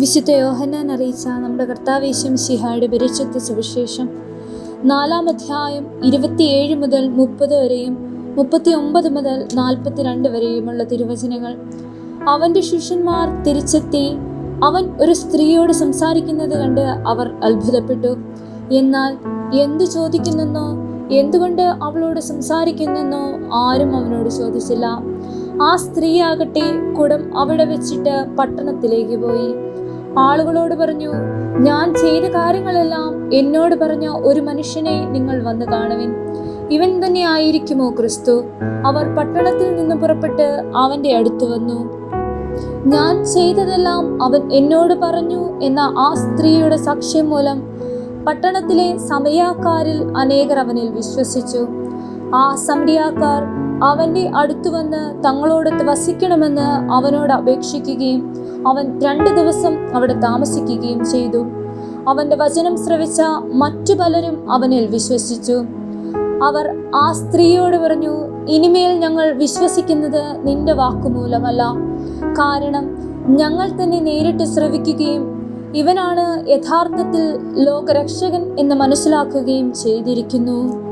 വിശുദ്ധ യോഹന്നാൻ അറിയിച്ച നമ്മുടെ കർത്താവേശം ശിഹായുടെ പരിശുദ്ധ സുവിശേഷം. നാലാം അധ്യായം ഇരുപത്തിയേഴ് മുതൽ മുപ്പത് വരെയും മുപ്പത്തി ഒമ്പത് മുതൽ നാൽപ്പത്തിരണ്ട് വരെയുമുള്ള തിരുവചനങ്ങൾ. അവന്റെ ശിഷ്യന്മാർ തിരിച്ചെത്തി അവൻ ഒരു സ്ത്രീയോട് സംസാരിക്കുന്നത് കണ്ട് അവർ അത്ഭുതപ്പെട്ടു. എന്നാൽ എന്തു ചോദിക്കുന്നെന്നോ എന്തുകൊണ്ട് അവളോട് സംസാരിക്കുന്നെന്നോ ആരും അവനോട് ചോദിച്ചില്ല. ആ സ്ത്രീ സ്ത്രീയാകട്ടെ കുടം അവിടെ വെച്ചിട്ട് പട്ടണത്തിലേക്ക് പോയി. ആളുകളോട് പറഞ്ഞു ഞാൻ ചെയ്ത കാര്യങ്ങളെല്ലാം എന്നോട് പറഞ്ഞ ഒരു മനുഷ്യനെ നിങ്ങൾ വന്ന് കാണുവിൻ. ഇവൻ തന്നെ ആയിരിക്കുമോ ക്രിസ്തു? അവർ പട്ടണത്തിൽ നിന്ന് പുറപ്പെട്ട് അവന്റെ അടുത്ത് വന്നു. ഞാൻ ചെയ്തതെല്ലാം അവൻ എന്നോട് പറഞ്ഞു എന്ന ആ സ്ത്രീയുടെ സാക്ഷ്യം മൂലം പട്ടണത്തിലെ സമയാക്കാരിൽ അനേകർ അവനിൽ വിശ്വസിച്ചു. ആ സമരിയാക്കാർ അവന്റെ അടുത്തു വന്ന് തങ്ങളോടൊത്ത് വസിക്കണമെന്ന് അവനോട് അപേക്ഷിക്കുകയും അവൻ രണ്ട് ദിവസം അവിടെ താമസിക്കുകയും ചെയ്തു. അവന്റെ വചനം ശ്രവിച്ച മറ്റു പലരും അവനിൽ വിശ്വസിച്ചു. അവർ ആ സ്ത്രീയോട് പറഞ്ഞു ഇനിമേൽ ഞങ്ങൾ വിശ്വസിക്കുന്നത് നിന്റെ വാക്കുമൂലമല്ല. കാരണം ഞങ്ങൾ തന്നെ നേരിട്ട് ശ്രവിക്കുകയും ഇവനാണ് യഥാർത്ഥത്തിൽ ലോകരക്ഷകൻ എന്ന് മനസ്സിലാക്കുകയും ചെയ്തിരിക്കുന്നു.